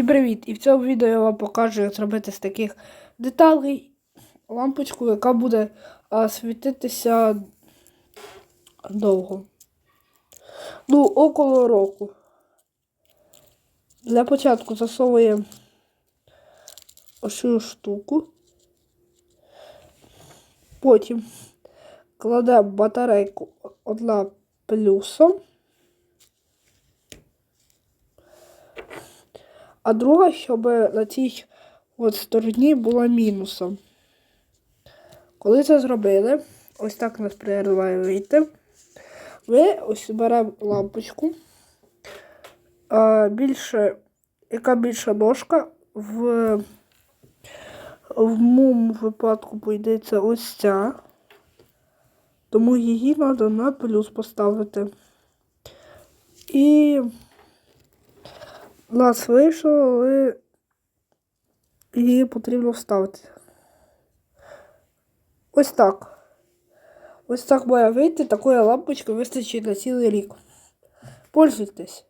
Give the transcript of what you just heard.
Всім привіт! І в цьому відео я вам покажу, як зробити з таких деталей лампочку, яка буде а, світитися довго. Ну, около року. Для початку засовуємо ось цю штуку. Потім кладемо батарейку одна плюсом. А друга, щоб на цій от стороні була мінусом. Коли це зробили, ось так нас перериває вийти. Ви ось беремо лампочку. А, більше, яка більша ножка в, в моєму випадку пойдеться ось ця. Тому її треба на плюс поставити. І у нас вийшло, але її потрібно вставити. Ось так. Ось так має вийти, такої лампочки вистачить на цілий рік. Пользуйтесь.